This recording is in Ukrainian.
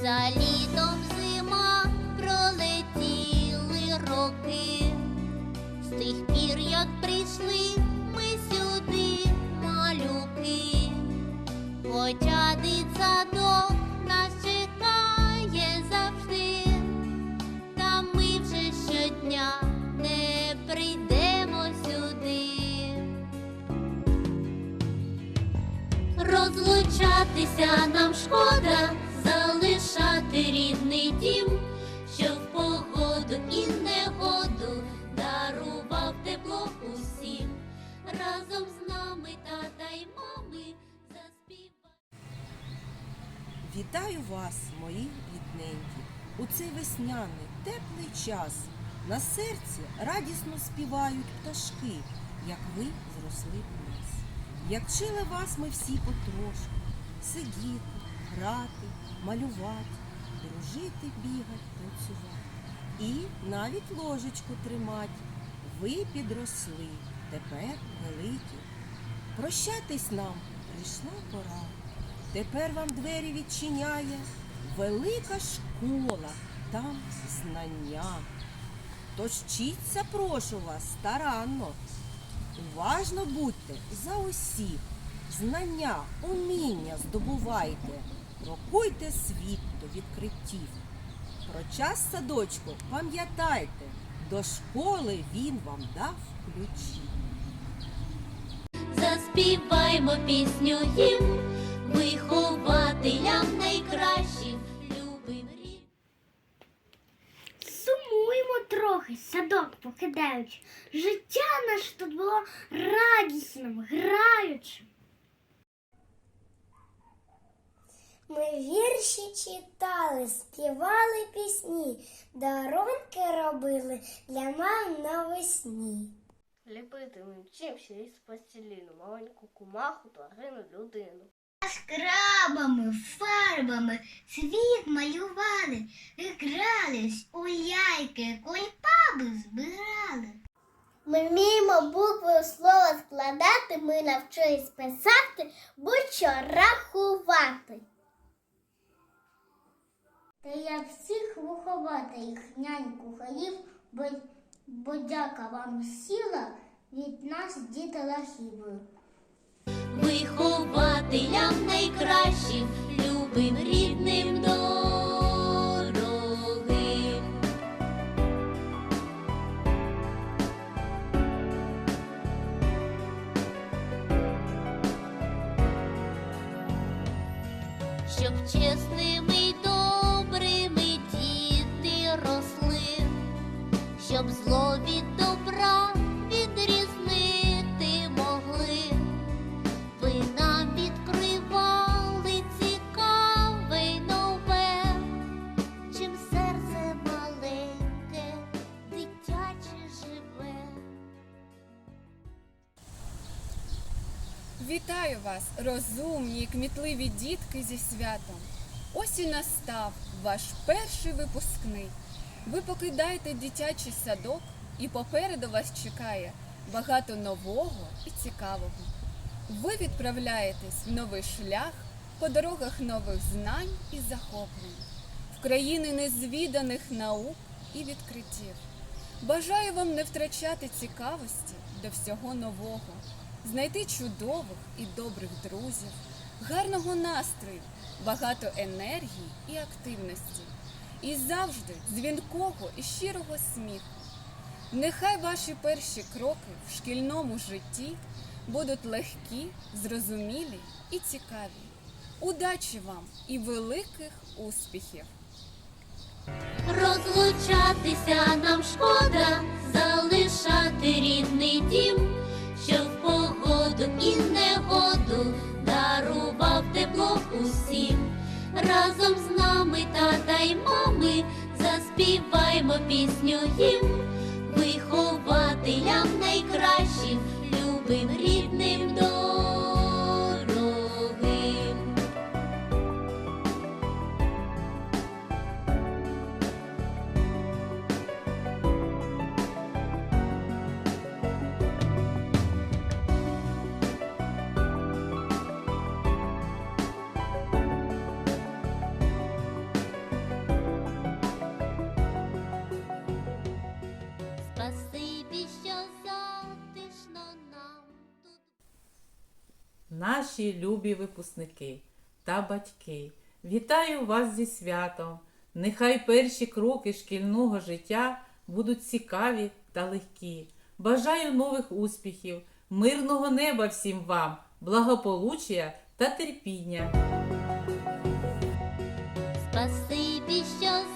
За літом зима пролетіли роки. З тих пір, як прийшли ми сюди, малюки. Хоча дитсадок нас чекає завжди, та ми вже щодня не прийдемо сюди. Розлучатися нам шкода, рідний дім, що в погоду і негоду дарував тепло усім. Разом з нами тата й мами заспівав. Вітаю вас, мої рідненькі, у цей весняний, теплий час. На серці радісно співають пташки, як ви зросли у нас. Як вчили вас ми всі потрошку, сидіти, грати, малювати, дружити, бігати, танцювати. І навіть ложечку тримати. Ви підросли, тепер великі. Прощатись нам прийшла пора. Тепер вам двері відчиняє велика школа, там знання. Тож вчіться, прошу вас, старанно. Уважно будьте за усіх. Знання, уміння здобувайте. Крокуйте світ до відкриттів. Про час садочку пам'ятайте, до школи він вам дав ключі. Заспіваймо пісню їм, вихователям найкращим, любим рідним. Сумуємо трохи, садок покидаючи. Життя наше тут було радісним, граючим. Ми вірші читали, співали пісні, дарунки робили для мам навесні. Ліпити ми вчимося із пластиліну, маленьку кумаху, тварину, людину. Скрабами, фарбами світ малювали, грались у яйки, кульпаби збирали. Ми вміємо букви у слово складати, ми навчились писати, будь-що рахувати. Та я всіх виховати їх няньку хаїв, бо, бо дяка вам сіла від нас діти лахівою. Вихователям найкращим, любим рідним дорогим. Щоб чесними Вітаю вас, розумні і кмітливі дітки зі святом. Ось і настав ваш перший випускний. Ви покидаєте дитячий садок, і попереду вас чекає багато нового і цікавого. Ви відправляєтесь в новий шлях по дорогах нових знань і захоплень, в країни незвіданих наук і відкриттів. Бажаю вам не втрачати цікавості до всього нового, знайти чудових і добрих друзів, гарного настрою, багато енергії і активності, і завжди дзвінкого і щирого сміху. Нехай ваші перші кроки в шкільному житті будуть легкі, зрозумілі і цікаві. Удачі вам і великих успіхів! Розлучатися Разом з нами тата й мами заспіваймо пісню їм, вихователям найкращим, любим рідним Наші любі випускники та батьки, вітаю вас зі святом! Нехай перші кроки шкільного життя будуть цікаві та легкі. Бажаю нових успіхів, мирного неба всім вам, благополуччя та терпіння. Спасибі, що